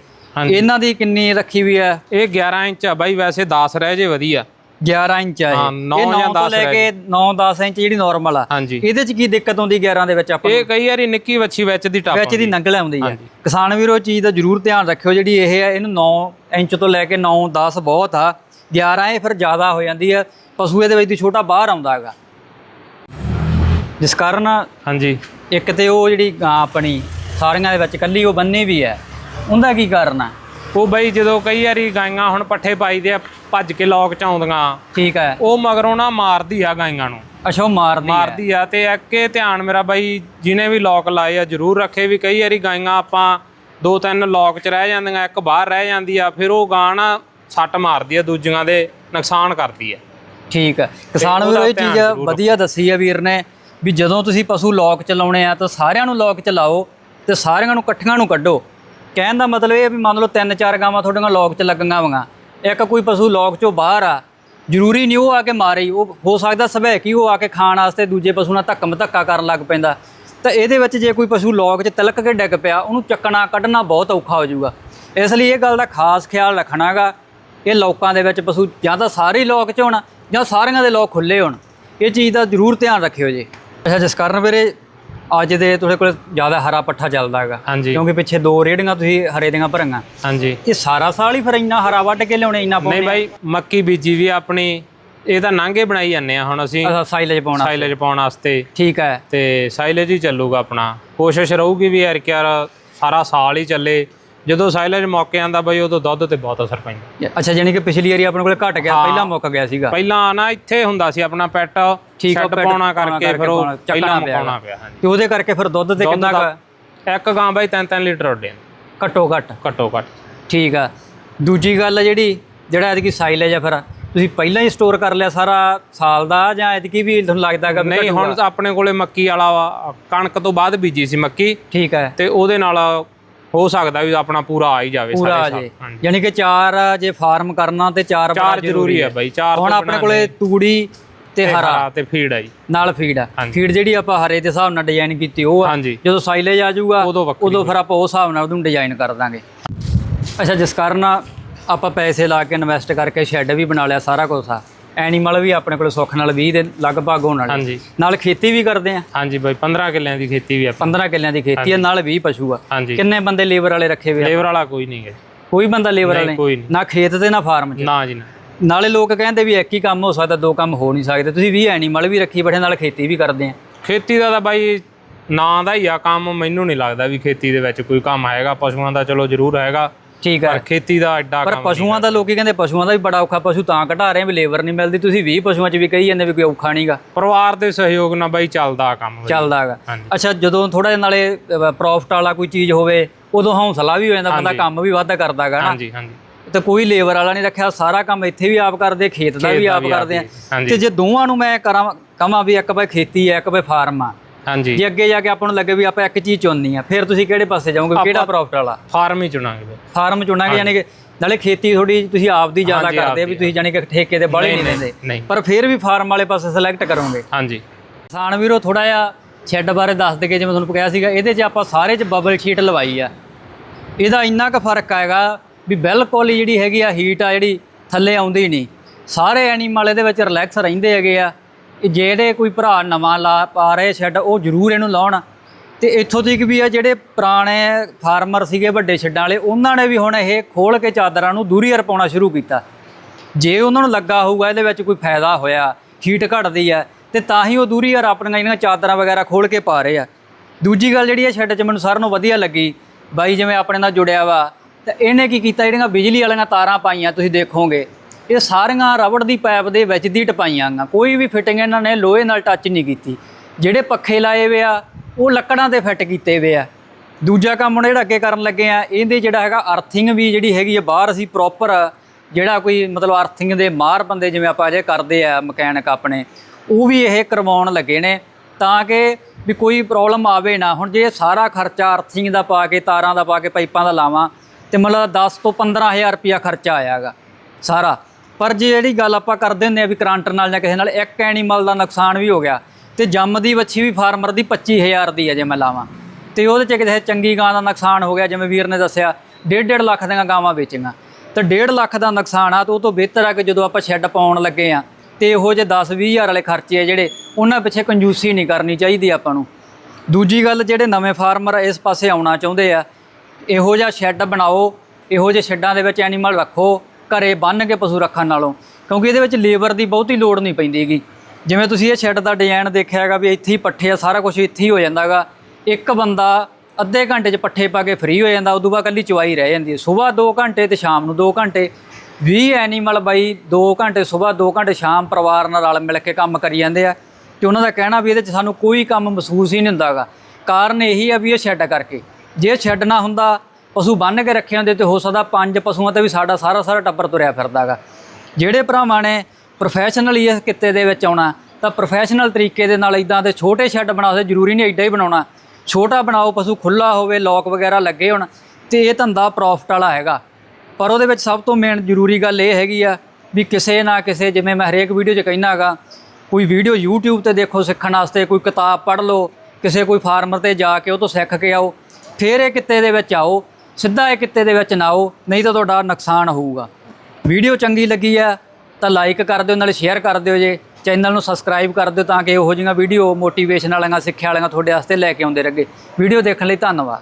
ਇਹਨਾਂ ਦੀ ਕਿੰਨੀ ਰੱਖੀ ਵੀ ਹੈ? ਇਹ 11 ਇੰਚ ਆ ਬਾਈ ਵੈਸੇ 10 ਰਹਿ ਜੇ ਵਧੀਆ। 11 ਇੰਚ ਆ ਇਹ। ਹਾਂ, ਨੌਂ ਇਹ ਨੌਂ ਜਾਂ ਤੋਂ ਦਸ ਲੈ ਰਹਿ ਕੇ 9-10 ਇੰਚ ਜਿਹੜੀ ਨਾਰਮਲ ਆ। ਹਾਂਜੀ। ਇਹਦੇ ਚ ਕੀ ਦਿੱਕਤ ਆਉਂਦੀ 11 ਦੇ ਵਿੱਚ ਆਪਾਂ ਨੂੰ? ਇਹ ਕਈ ਵਾਰੀ ਨਿੱਕੀ ਵੱਛੀ ਵਿੱਚ ਦੀ ਟੱਪ ਵਿੱਚ ਦੀ ਨੰਗਲ ਆਉਂਦੀ ਹਾਂਜੀ। ਕਿਸਾਨ ਵੀਰੋ ਇਹ ਚੀਜ਼ ਦਾ ਜ਼ਰੂਰ ਧਿਆਨ ਰੱਖਿਓ ਜਿਹੜੀ ਇਹ ਹੈ ਇਹਨੂੰ 9 ਇੰਚ ਤੋਂ ਲੈ ਕੇ 9-10 ਬਹੁਤ ਆ। 11 ਇਹ ਫਿਰ ਜ਼ਿਆਦਾ ਹੋ ਜਾਂਦੀ ਹੈ ਪਸ਼ੂ ਇਹਦੇ ਵਿੱਚ ਦੀ ਛੋਟਾ ਬਾਹਰ ਆਉਂਦਾ ਹੈਗਾ। ਜਿਸ ਕਾਰਨ ਹਾਂਜੀ। ਇੱਕ ਤੇ ਉਹ ਜਿਹੜੀ ਗਾਂ ਆਪਣੀ ਸਾਰੀਆਂ ਦੇ ਵਿੱਚ ਕੱਲੀ ਉਹ ਬੰਨੀ ਵੀ ਹੈ। ਉਹਦਾ ਕੀ ਕਾਰਨ ਆ? ਉਹ ਬਈ ਜਦੋਂ ਕਈ ਵਾਰੀ ਗਾਈਆਂ ਹੁਣ ਪੱਠੇ ਪਾਈਦੇ ਆ ਭੱਜ ਕੇ ਲੋਕ ਚ ਆਉਂਦੀਆਂ। ਠੀਕ ਹੈ। ਉਹ ਮਗਰੋਂ ਨਾ ਮਾਰਦੀ ਆ ਗਾਈਆਂ ਨੂੰ। ਅੱਛਾ ਮਾਰਦੀ ਹੈ ਮਾਰਦੀ ਆ ਤੇ ਇਹ ਧਿਆਨ ਮੇਰਾ ਬਾਈ ਜਿਹਨੇ ਵੀ ਲੋਕ ਲਾਏ ਆ ਜਰੂਰ ਰੱਖੇ ਵੀ ਕਈ ਵਾਰੀ ਗਾਈਆਂ ਆਪਾਂ ਦੋ ਤਿੰਨ ਲੋਕ ਚ ਰਹਿ ਜਾਂਦੀਆਂ ਇੱਕ ਬਾਹਰ ਰਹਿ ਜਾਂਦੀ ਆ ਫਿਰ ਉਹ ਗਾਂ ਨਾ ਸੱਟ ਮਾਰਦੀ ਆ ਦੂਜੀਆਂ ਦੇ ਨੁਕਸਾਨ ਕਰਦੀ ਆ। ਠੀਕ ਹੈ। ਕਿਸਾਨ ਵੀਰੋ ਇਹ ਚੀਜ਼ ਵਧੀਆ ਦੱਸੀ ਆ ਵੀਰ ਨੇ ਵੀ ਜਦੋਂ ਤੁਸੀਂ ਪਸ਼ੂ ਲੋਕ ਚਲਾਉਣੇ ਆ ਤਾਂ ਸਾਰਿਆਂ ਨੂੰ ਲੋਕ ਚਲਾਓ ਤੇ ਸਾਰਿਆਂ ਨੂੰ ਇਕੱਠੀਆਂ ਨੂੰ ਕੱਢੋ। ਕਹਿਣ ਦਾ ਮਤਲਬ ਇਹ ਆ ਵੀ ਮੰਨ ਲਓ ਤਿੰਨ ਚਾਰ ਗਾਵਾਂ ਤੁਹਾਡੀਆਂ ਲੋਕ ਚ ਲੱਗੀਆਂ ਵਾਂ। ਇੱਕ ਕੋਈ ਪਸ਼ੂ ਲੋਕ ਚੋਂ ਬਾਹਰ ਆ, ਜ਼ਰੂਰੀ ਨਹੀਂ ਉਹ ਆ ਕੇ ਮਾਰੇ, ਉਹ ਹੋ ਸਕਦਾ ਸਭੈਕੀ ਉਹ ਆ ਕੇ ਖਾਣ ਵਾਸਤੇ ਦੂਜੇ ਪਸ਼ੂ ਨਾਲ ਧੱਕਮ ਧੱਕਾ ਕਰਨ ਲੱਗ ਪੈਂਦਾ। ਤਾਂ ਇਹਦੇ ਵਿੱਚ ਜੇ ਕੋਈ ਪਸ਼ੂ ਲੋਕ 'ਚ ਤਿਲਕ ਕੇ ਡਿੱਗ ਪਿਆ, ਉਹਨੂੰ ਚੱਕਣਾ ਕੱਢਣਾ ਬਹੁਤ ਔਖਾ ਹੋ ਜਾਊਗਾ। ਇਸ ਲਈ ਇਹ ਗੱਲ ਦਾ ਖਾਸ ਖਿਆਲ ਰੱਖਣਾਗਾ ਇਹ ਲੋਕਾਂ ਦੇ ਵਿੱਚ ਪਸ਼ੂ ਜਾਂ ਤਾਂ ਸਾਰੇ ਹੀ ਲੋਕ 'ਚ ਹੋਣ ਜਾਂ ਸਾਰਿਆਂ ਦੇ ਲੋਕ ਖੁੱਲੇ ਹੋਣ। ਇਹ ਚੀਜ਼ ਦਾ ਜ਼ਰੂਰ ਧਿਆਨ ਰੱਖਿਓ ਜੀ। ਅੱਛਾ, ਜਿਸ ਕਾਰਨ ਵੀਰੇ ਅੱਜ ਦੇ ਤੁਹਾਡੇ ਕੋਲ ਜ਼ਿਆਦਾ ਹਰਾ ਪੱਠਾ ਚੱਲਦਾ ਹੈਗਾ। ਹਾਂਜੀ। ਕਿਉਂਕਿ ਪਿੱਛੇ ਦੋ ਰੇੜੀਆਂ ਤੁਸੀਂ ਹਰੇ ਦੀਆਂ ਭਰੀਆਂ। ਹਾਂਜੀ। ਇਹ ਸਾਰਾ ਸਾਲ ਹੀ ਫਿਰ ਇੰਨਾ ਹਰਾ ਵੱਢ ਕੇ ਲਿਆਉਣੇ ਇੰਨਾ ਨਹੀਂ ਪਾਉਣੇ ਬਾਈ ਮੱਕੀ ਬੀਜੀ ਵੀ ਆਪਣੀ ਇਹ ਤਾਂ ਨਾਂਗੇ ਬਣਾਈ ਜਾਂਦੇ ਆ ਹੁਣ ਅਸੀਂ। ਅੱਛਾ ਸਾਈਲੇਜ ਪਾਉਣਾ ਸਾਈਲੇਜ ਪਾਉਣ ਵਾਸਤੇ। ਠੀਕ ਹੈ। ਤੇ ਸਾਈਲੇਜ ਹੀ ਚੱਲੂਗਾ ਆਪਣਾ। ਕੋਸ਼ਿਸ਼ ਰਹੂਗੀ ਵੀ ਯਾਰ ਕਿ ਯਾਰ ਸਾਰਾ ਸਾਲ ਹੀ ਚੱਲੇ। ਜਦੋਂ ਸਾਈਲੇਜ ਮੁੱਕ ਜਾਂਦਾ ਬਈ ਉਦੋਂ ਦੁੱਧ ਤੇ ਬਹੁਤ ਅਸਰ ਪੈਂਦਾ। ਅੱਛਾ ਜਾਨੀ ਕਿ ਪਿਛਲੀ ਵਾਰੀ ਆਪਣੇ ਕੋਲ ਘਟ ਗਿਆ ਪਹਿਲਾਂ ਮੁੱਕ ਗਿਆ ਸੀਗਾ। ਪਹਿਲਾਂ ਨਾ ਇੱਥੇ ਹੁੰਦਾ ਸੀ ਆਪਣਾ ਪੈਟ ਠੀਕ ਆ, ਪਾਉਣਾ ਪਾਉਣਾ ਕਰਕੇ ਫਿਰ ਉਹ ਚੱਕਣਾ ਪਹਿਲਾਂ ਪਿਆ। ਮੁਕਾਉਣਾ ਪਿਆ ਹਾਂਜੀ। ਤੇ ਉਹਦੇ ਕਰਕੇ ਫਿਰ ਦੁੱਧ ਤੇ ਕਿੰਨਾ ਕੁ ਇੱਕ ਗਾਂ ਬਾਈ 3-3 ਲੀਟਰ ਉੱਡੇ ਘੱਟੋ ਘੱਟ। ਘੱਟੋ ਘੱਟ। ਠੀਕ ਆ। ਦੂਜੀ ਗੱਲ ਆ ਜਿਹੜੀ ਜਿਹੜਾ ਐਤਕੀ ਸਾਈਲੇਜ ਆ ਫਿਰ ਤੁਸੀਂ ਪਹਿਲਾਂ ਹੀ ਸਟੋਰ ਕਰ ਲਿਆ ਸਾਰਾ ਸਾਲ ਦਾ ਜਾਂ ਐਤਕੀ ਵੀ ਤੁਹਾਨੂੰ ਲੱਗਦਾ ਹੈਗਾ ਵੀ ਨਹੀਂ ਹੁਣ ਤਾਂ ਆਪਣੇ ਕੋਲੇ ਮੱਕੀ ਵਾਲਾ ਵਾ, ਕਣਕ ਤੋਂ ਬਾਅਦ ਬੀਜੀ ਸੀ ਮੱਕੀ। ਠੀਕ ਹੈ ਤੇ ਉਹਦੇ ਨਾਲ ਹੋ ਸਕਦਾ ਵੀ ਆਪਣਾ ਪੂਰਾ ਆ ਹੀ ਜਾਵੇ ਪੂਰਾ ਆ ਸਾਰੇ ਜੇ। ਸਾਲ ਹਾਂਜੀ। ਯਾਨੀ ਕਿ ਚਾਰ ਜੇ ਫਾਰਮ ਕਰਨਾ ਤੇ ਚਾਰ ਬੜਾ ਚਾਰ ਜ਼ਰੂਰੀ ਹੈ। ਬਾਈ ਚਾਰ ਹੁਣ ਤੋਂ ਆਪਣੇ ਬਿਨਾਂ ਕੋਲੇ ਤੂੜੀ ਤੇ। ਹਰਾ। ਹਰਾ ਤੇ ਫੀਡ ਆ ਜੀ। ਨਾਲ ਫੀਡ ਆ। ਹਾਂਜੀ। ਫੀਡ ਜਿਹੜੀ ਆਪਾਂ ਹਰੇ ਦੇ ਹਿਸਾਬ ਨਾਲ ਡਿਜ਼ਾਈਨ ਕੀਤੀ ਉਹ ਆ। ਹਾਂਜੀ। ਜਦੋਂ ਸਾਈਲੇਜ ਆ ਜਾਊਗਾ ਉਦੋਂ ਵੱਖਰੀ ਉਦੋਂ ਫਿਰ ਆਪਾਂ ਉਸ ਹਿਸਾਬ ਨਾਲ ਉਹਨੂੰ ਡਿਜ਼ਾਈਨ ਕਰ ਦਾਂਗੇ। ਅੱਛਾ ਜਿਸ ਕਾਰਨ ਆਪਾਂ ਪੈਸੇ ਲਾ ਕੇ ਇਨਵੈਸਟ ਕਰਕੇ ਸ਼ੈੱਡ ਵੀ ਬਣਾ ਲਿਆ ਸਾਰਾ ਕੁਝ ਆ। ਐਨੀਮਲ ਵੀ ਆਪਣੇ ਕੋਲ ਸੁੱਖ ਨਾਲ 20 ਦੇ ਲਗਭਗ ਹੋਣ ਵਾਲੇ। ਹਾਂਜੀ। ਨਾਲ ਖੇਤੀ ਵੀ ਕਰਦੇ ਆ। ਹਾਂਜੀ ਬਾਈ 15 ਕਿੱਲਿਆਂ ਦੀ ਖੇਤੀ ਵੀ ਆ 15 ਕਿੱਲਿਆਂ ਦੀ ਖੇਤੀ ਆ ਨਾਲ 20 ਪਸ਼ੂ ਆ। ਕਿੰਨੇ ਬੰਦੇ ਲੇਬਰ ਵਾਲੇ ਰੱਖੇ ਹੋਏ ਆ? ਲੇਬਰ ਵਾਲਾ ਕੋਈ ਨਹੀਂ ਹੈ। ਕੋਈ ਬੰਦਾ ਲੇਬਰ ਵਾਲੇ? ਨਾ ਖੇਤ ਤੇ ਨਾ ਫਾਰਮ 'ਚ? ਨਾ ਜੀ ਨਾ। ਨਾਲੇ ਲੋਕ ਕਹਿੰਦੇ ਵੀ ਇੱਕ ਹੀ ਕੰਮ ਹੋ ਸਕਦਾ ਦੋ ਕੰਮ ਹੋ ਨਹੀਂ ਸਕਦੇ। ਤੁਸੀਂ 20 ਐਨੀਮਲ ਵੀ ਰੱਖੀ ਬੈਠੇ ਨਾਲ ਖੇਤੀ ਵੀ ਕਰਦੇ ਆ। ਖੇਤੀ ਦਾ ਤਾਂ ਬਾਈ ਨਾਂ ਦਾ ਹੀ ਆ ਕੰਮ ਮੈਨੂੰ ਨਹੀਂ ਲੱਗਦਾ ਵੀ ਖੇਤੀ ਦੇ ਵਿੱਚ ਕੋਈ ਕੰਮ ਹੈਗਾ। ਪਸ਼ੂਆਂ ਦਾ ਚਲੋ ਜ਼ਰੂਰ ਹੈਗਾ। ਠੀਕ ਆ ਪਰ ਖੇਤੀ ਦਾ ਐਡਾ ਪਰ ਕੰਮ ਪਸ਼ੂਆਂ ਦਾ ਲੋਕੀ ਕਹਿੰਦੇ ਪਸ਼ੂਆਂ ਦਾ ਵੀ ਬੜਾ ਔਖਾ ਪਸ਼ੂ ਤਾਂ ਘਟਾ ਰਹੇ ਵੀ ਲੇਬਰ ਨਹੀਂ ਮਿਲਦੀ। ਤੁਸੀਂ 20 ਪਸ਼ੂਆਂ 'ਚ ਵੀ ਕਹੀ ਜਾਂਦੇ ਵੀ ਕੋਈ ਔਖਾ ਨਹੀਂਗਾ ਪਰਿਵਾਰ ਦੇ ਸਹਿਯੋਗ ਨਾਲ ਬਾਈ ਚੱਲਦਾ ਕੰਮ ਚੱਲਦਾ ਹੈਗਾ ਹਾਂਜੀ। ਅੱਛਾ ਜਦੋਂ ਥੋੜਾ ਜਿਹਾ ਨਾਲੇ ਪ੍ਰੋਫਿਟ ਵਾਲਾ ਕੋਈ ਚੀਜ਼ ਹੋਵੇ ਉਦੋਂ ਹੌਸਲਾ ਵੀ ਹੋ ਜਾਂਦਾ ਬੰਦਾ ਕੰਮ ਵੀ ਵਾਧਾ ਕਰਦਾ ਨਾ ਹਾਂਜੀ ਹਾਂਜੀ। ਤੇ ਕੋਈ ਲੇਬਰ ਵਾਲਾ ਨਹੀਂ ਰੱਖਿਆ ਸਾਰਾ ਕੰਮ ਇੱਥੇ ਵੀ ਆਪ ਕਰਦੇ ਖੇਤ ਦਾ ਵੀ ਆਪ ਕਰਦੇ ਆ। ਹੀ। ਤੇ ਜੇ ਦੋਵਾਂ ਨੂੰ ਮੈਂ ਕਰਾਂ ਕਹਾਂ ਵੀ ਇੱਕ ਪਾਸੇ ਖੇਤੀ ਹੈ ਇੱਕ ਪਾਸੇ ਫਾਰਮ ਆ ਹਾਂਜੀ। ਜੇ ਅੱਗੇ ਜਾ ਕੇ ਆਪਾਂ ਨੂੰ ਲੱਗੇ ਵੀ ਆਪਾਂ ਇੱਕ ਚੀਜ਼ ਚੁਣਨੀ ਆ ਫਿਰ ਤੁਸੀਂ ਕਿਹੜੇ ਪਾਸੇ ਜਾਓਗੇ? ਕਿਹੜਾ ਪ੍ਰੋਫਿਟ ਵਾਲਾ? ਫਾਰਮ ਹੀ ਚੁਣਾਂਗੇ। ਫਾਰਮ ਚੁਣਾਂਗੇ ਯਾਨੀ ਕਿ ਨਾਲੇ ਖੇਤੀ ਥੋੜੀ ਤੁਸੀਂ ਆਪ ਦੀ ਜ਼ਿਆਦਾ ਹਾਂਜੀ, ਕਰਦੇ ਆ ਵੀ ਤੁਸੀਂ ਜਾਨੀ ਕਿ ਠੇਕੇ ਤੇ ਬਾਹਲੇ ਨਹੀਂ ਨਹੀਂ, ਦਿੰਦੇ ਨਹੀਂ। ਪਰ ਫਿਰ ਵੀ ਫਾਰਮ ਵਾਲੇ ਪਾਸੇ ਸਿਲੈਕਟ ਕਰੋਗੇ। ਹਾਂਜੀ। ਕਿਸਾਨ ਵੀਰੋ ਥੋੜਾ ਜਿਹਾ ਸ਼ੈੱਡ ਬਾਰੇ ਦੱਸ ਦਈਏ ਜਿਵੇਂ ਤੁਹਾਨੂੰ ਕਿਹਾ ਸੀਗਾ ਇਹਦੇ 'ਚ ਆਪਾਂ ਸਾਰੇ 'ਚ ਬਬਲ ਸ਼ੀਟ ਲਵਾਈ ਆ। ਇਹਦਾ ਇੰਨਾ ਕੁ ਫ਼ਰਕ ਆਏਗਾ ਵੀ ਬਿਲਕੁਲ ਹੀ ਜਿਹੜੀ ਹੈਗੀ ਆ ਹੀਟ ਆ ਜਿਹੜੀ ਥੱਲੇ ਆਉਂਦੀ ਨਹੀਂ। ਸਾਰੇ ਐਨੀਮਲ ਇਹਦੇ ਵਿੱਚ ਰਿਲੈਕਸ ਰਹਿੰਦੇ ਹੈਗੇ ਆ। ਜਿਹੜੇ ਕੋਈ ਭਰਾ ਨਵਾਂ ਲਾ ਪਾ ਰਹੇ ਸ਼ੈੱਡ, ਉਹ ਜ਼ਰੂਰ ਇਹਨੂੰ ਲਾਉਣ। ਤੇ ਇੱਥੋਂ ਤੱਕ ਵੀ ਆ ਜਿਹੜੇ ਪੁਰਾਣੇ ਫਾਰਮਰ ਸੀਗੇ ਵੱਡੇ ਛੱਡਾਂ ਵਾਲੇ, ਉਹਨਾਂ ਨੇ ਵੀ ਹੁਣ ਇਹ ਖੋਲ ਕੇ ਚਾਦਰਾਂ ਨੂੰ ਦੂਰੀ ਪਾਉਣਾ ਸ਼ੁਰੂ ਕੀਤਾ। ਜੇ ਉਹਨਾਂ ਨੂੰ ਲੱਗਾ ਹੋਊਗਾ, ਇਹਦੇ ਵਿੱਚ ਕੋਈ ਫਾਇਦਾ ਹੋਇਆ ਹੀਟ ਘਟਦੀ ਆ, ਤੇ ਤਾਂ ਹੀ ਉਹ ਦੂਰੀ ਯਾਰ ਆਪਣੀਆਂ ਜਿਹੜੀਆਂ ਚਾਦਰਾਂ ਵਗੈਰਾ ਖੋਲ ਕੇ ਪਾ ਰਹੇ ਆ। ਦੂਜੀ ਗੱਲ ਜਿਹੜੀ ਆ, ਸ਼ੈੱਡ 'ਚ ਮੈਨੂੰ ਸਾਰਿਆਂ ਨੂੰ ਵਧੀਆ ਲੱਗੀ, ਬਾਈ ਜਿਵੇਂ ਆਪਣੇ ਨਾਲ ਜੁੜਿਆ ਵਾ, ਤੇ ਇਹਨੇ ਕੀ ਕੀਤਾ? ਜਿਹੜੀਆਂ ਬਿਜਲੀ ਵਾਲੀਆਂ ਤਾਰਾਂ ਪਾਈਆਂ, ਤੁਸੀਂ ਦੇਖੋਗੇ। ਇਹ ਸਾਰੀਆਂ ਰਬੜ ਦੀ ਪਾਈਪ ਦੇ ਵਿੱਚ ਦੀ ਟਪਾਈਆਂ ਗਾ। ਕੋਈ ਵੀ ਫਿਟਿੰਗ ਇਹਨਾਂ ਨੇ ਲੋਹੇ ਨਾਲ ਟੱਚ ਨਹੀਂ ਕੀਤੀ। ਜਿਹੜੇ ਪੱਖੇ ਲਾਏ ਵੇ ਆ, ਉਹ ਲੱਕੜਾਂ 'ਤੇ ਫਿੱਟ ਕੀਤੇ ਵੇ ਆ। ਦੂਜਾ ਕੰਮ ਹੁਣ ਜਿਹੜਾ ਅੱਗੇ ਕਰਨ ਲੱਗੇ ਆ, ਇਹਦੇ ਜਿਹੜਾ ਹੈਗਾ ਅਰਥਿੰਗ ਵੀ ਜਿਹੜੀ ਹੈਗੀ ਆ, ਬਾਹਰ ਅਸੀਂ ਪ੍ਰੋਪਰ ਜਿਹੜਾ ਕੋਈ ਮਤਲਬ ਅਰਥਿੰਗ ਦੇ ਮਾਹਰ ਬੰਦੇ ਜਿਵੇਂ ਆਪਾਂ ਅਜੇ ਕਰਦੇ ਆ ਮਕੈਨਿਕ ਆਪਣੇ, ਉਹ ਵੀ ਇਹ ਕਰਵਾਉਣ ਲੱਗੇ ਨੇ ਤਾਂ ਕਿ ਵੀ ਕੋਈ ਪ੍ਰੋਬਲਮ ਆਵੇ ਨਾ। ਹੁਣ ਜੇ ਸਾਰਾ ਖਰਚਾ ਅਰਥਿੰਗ ਦਾ ਪਾ ਕੇ, ਤਾਰਾਂ ਦਾ ਪਾ ਕੇ, ਪਾਈਪਾਂ ਦਾ ਲਾਵਾਂ, ਤੇ ਮਤਲਬ 10 ਤੋਂ 15000 ਰੁਪਿਆ ਖਰਚਾ ਆਇਆਗਾ ਸਾਰਾ। ਪਰ ਜੇ ਜਿਹੜੀ ਗੱਲ ਆਪਾਂ ਕਰਦੇ ਹੁੰਦੇ ਆ ਵੀ ਕਰੰਟ ਨਾਲ ਜਾਂ ਕਿਸੇ ਨਾਲ, ਇੱਕ ਐਨੀਮਲ ਦਾ ਨੁਕਸਾਨ ਵੀ ਹੋ ਗਿਆ, ਤੇ ਜੰਮਦੀ ਵੱਛੀ ਵੀ ਫਾਰਮਰ ਦੀ 25000 ਦੀ ਹੈ ਜੇ ਮੈਂ ਲਾਵਾਂ। ਤੇ ਉਹਦੇ ਚ ਕਿਸੇ ਚੰਗੀ ਗਾਂ ਦਾ ਨੁਕਸਾਨ ਹੋ ਗਿਆ, ਜਿਵੇਂ ਵੀਰ ਨੇ ਦੱਸਿਆ 1.5 ਲੱਖ ਦੀਆਂ ਗਾਵਾਂ ਵੇਚੀਆਂ। ਤੇ 1.5 ਲੱਖ ਦਾ ਨੁਕਸਾਨ ਆ, ਤਾਂ ਉਹ ਤੋਂ ਬਿਹਤਰ ਆ ਕਿ ਜਦੋਂ ਆਪਾਂ ਸ਼ੈੱਡ ਪਾਉਣ ਲੱਗੇ ਆ, ਤੇ ਇਹੋ ਜਿਹੇ 10 20000 ਵਾਲੇ ਖਰਚੇ ਆ ਜਿਹੜੇ, ਉਹਨਾਂ ਪਿੱਛੇ ਕੰਜੂਸੀ ਨਹੀਂ ਕਰਨੀ ਚਾਹੀਦੀ ਆਪਾਂ ਨੂੰ। ਦੂਜੀ ਗੱਲ, ਜਿਹੜੇ ਨਵੇਂ ਫਾਰਮਰ ਇਸ ਪਾਸੇ ਆਉਣਾ ਚਾਹੁੰਦੇ ਆ, ਇਹੋ ਜਿਹਾ ਸ਼ੈੱਡ ਬਣਾਓ, ਇਹੋ ਜਿਹੇ ਸ਼ੈੱਡਾਂ ਦੇ ਵਿੱਚ ਐਨੀਮਲ ਰੱਖੋ ਘਰੇ ਬੰਨ੍ਹ ਕੇ ਪਸ਼ੂ ਰੱਖਣ ਨਾਲੋਂ, ਕਿਉਂਕਿ ਇਹਦੇ ਵਿੱਚ ਲੇਬਰ ਦੀ ਬਹੁਤੀ ਲੋੜ ਨਹੀਂ ਪੈਂਦੀ ਪੈਂਦੀਗੀ ਜਿਵੇਂ ਤੁਸੀਂ ਇਹ ਸ਼ੈੱਡ ਦਾ ਡਿਜ਼ਾਈਨ ਦੇਖਿਆ ਹੈਗਾ ਵੀ ਇੱਥੇ ਹੀ ਪੱਠੇ ਆ, ਸਾਰਾ ਕੁਝ ਇੱਥੇ ਹੀ ਹੋ ਜਾਂਦਾ ਜਾਂਦਾਗਾ ਇੱਕ ਬੰਦਾ ਅੱਧੇ ਘੰਟੇ 'ਚ ਪੱਠੇ ਪਾ ਕੇ ਫ੍ਰੀ ਹੋ ਜਾਂਦਾ, ਉਦੋਂ ਬਾਅਦ ਕੱਲੀ ਚਵਾਈ ਰਹਿ ਜਾਂਦੀ ਹੈ। ਸਵੇਰ 2 ਘੰਟੇ ਤੇ ਸ਼ਾਮ ਨੂੰ 2 ਘੰਟੇ। 20 ਐਨੀਮਲ ਬਾਈ 2 ਘੰਟੇ, ਸਵੇਰ 2 ਘੰਟੇ ਸ਼ਾਮ ਪਰਿਵਾਰ ਨਾਲ ਰਲ ਮਿਲ ਕੇ ਕੰਮ ਕਰੀ ਜਾਂਦੇ ਆ ਤੇ ਉਹਨਾਂ ਦਾ ਕਹਿਣਾ ਵੀ ਇਹਦੇ 'ਚ ਸਾਨੂੰ ਕੋਈ ਕੰਮ ਮਹਿਸੂਸ ਹੀ ਨਹੀਂ ਹੁੰਦਾਗਾ ਕਾਰਨ ਇਹੀ ਆ ਵੀ ਇਹ ਸ਼ੈੱਡ ਕਰਕੇ। ਜੇ ਸ਼ੈੱਡ ਨਾ ਹੁੰਦਾ ਪਸ਼ੂ ਬੰਨ੍ਹ ਕੇ ਰੱਖੇ ਹੁੰਦੇ ਤੇ ਹੋ ਸਕਦਾ ਪੰਜ ਪਸ਼ੂਆਂ ਤੇ ਵੀ ਸਾਡਾ ਸਾਰਾ ਸਾਰਾ ਟੱਬਰ ਤੁਰਿਆ ਫਿਰਦਾਗਾ। ਜਿਹੜੇ ਭਰਾਵਾਂ ਨੇ ਪ੍ਰੋਫੈਸ਼ਨਲੀ ਇਸ ਕਿੱਤੇ ਦੇ ਵਿੱਚ ਆਉਣਾ, ਤਾਂ ਪ੍ਰੋਫੈਸ਼ਨਲ ਤਰੀਕੇ ਦੇ ਨਾਲ ਇਦਾਂ ਦੇ ਛੋਟੇ ਸ਼ੈੱਡ ਬਣਾ ਸਕਦੇ, ਜ਼ਰੂਰੀ ਨਹੀਂ ਐਡਾ ਹੀ ਬਣਾਉਣਾ। ਛੋਟਾ ਬਣਾਓ, ਪਸ਼ੂ ਖੁੱਲਾ ਹੋਵੇ ਲੋਕ ਵਗੈਰਾ ਲੱਗੇ ਹੋਣ, ਤੇ ਇਹ ਧੰਦਾ ਪ੍ਰੋਫਿਟ ਵਾਲਾ ਹੈਗਾ। ਪਰ ਉਹਦੇ ਵਿੱਚ ਸਭ ਤੋਂ ਮੇਨ ਜ਼ਰੂਰੀ ਗੱਲ ਇਹ ਹੈਗੀ ਆ ਵੀ ਕਿਸੇ ਨਾ ਕਿਸੇ, ਜਿਵੇਂ ਮੈਂ ਹਰੇਕ ਵੀਡੀਓ 'ਚ ਕਹਿਣਾ ਹੈਗਾ, ਕੋਈ ਵੀਡੀਓ YouTube ਤੇ ਦੇਖੋ ਸਿੱਖਣ ਵਾਸਤੇ, ਕੋਈ ਕਿਤਾਬ ਪੜ੍ਹ ਲਓ, ਕਿਸੇ ਕੋਈ ਫਾਰਮਰ ਤੇ ਜਾ ਕੇ ਉਹ ਤੋਂ ਸਿੱਖ ਕੇ ਆਓ, ਫਿਰ ਇਹ ਕਿੱਤੇ ਦੇ ਵਿੱਚ ਆਓ। ਸਿੱਧਾ ਇਹ ਕਿੱਤੇ ਦੇ ਵਿੱਚ ਨਾ ਆਓ ਨਹੀਂ ਤਾਂ ਤੁਹਾਡਾ ਨੁਕਸਾਨ ਹੋਊਗਾ। ਵੀਡੀਓ ਚੰਗੀ ਲੱਗੀ ਆ ਤਾਂ ਲਾਈਕ ਕਰ ਦਿਓ, ਨਾਲੇ ਸ਼ੇਅਰ ਕਰ ਦਿਓ ਜੇ। ਚੈਨਲ ਨੂੰ ਸਬਸਕ੍ਰਾਈਬ ਕਰ ਦਿਓ ਤਾਂ ਕਿ ਇਹੋ ਜਿਹੀਆਂ ਵੀਡੀਓ ਮੋਟੀਵੇਸ਼ਨ ਵਾਲੀਆਂ, ਸਿੱਖਿਆ ਵਾਲੀਆਂ ਤੁਹਾਡੇ ਵਾਸਤੇ ਲੈ ਕੇ ਆਉਂਦੇ ਰਹੇ ਵੀਡੀਓ ਦੇਖਣ ਲਈ ਧੰਨਵਾਦ।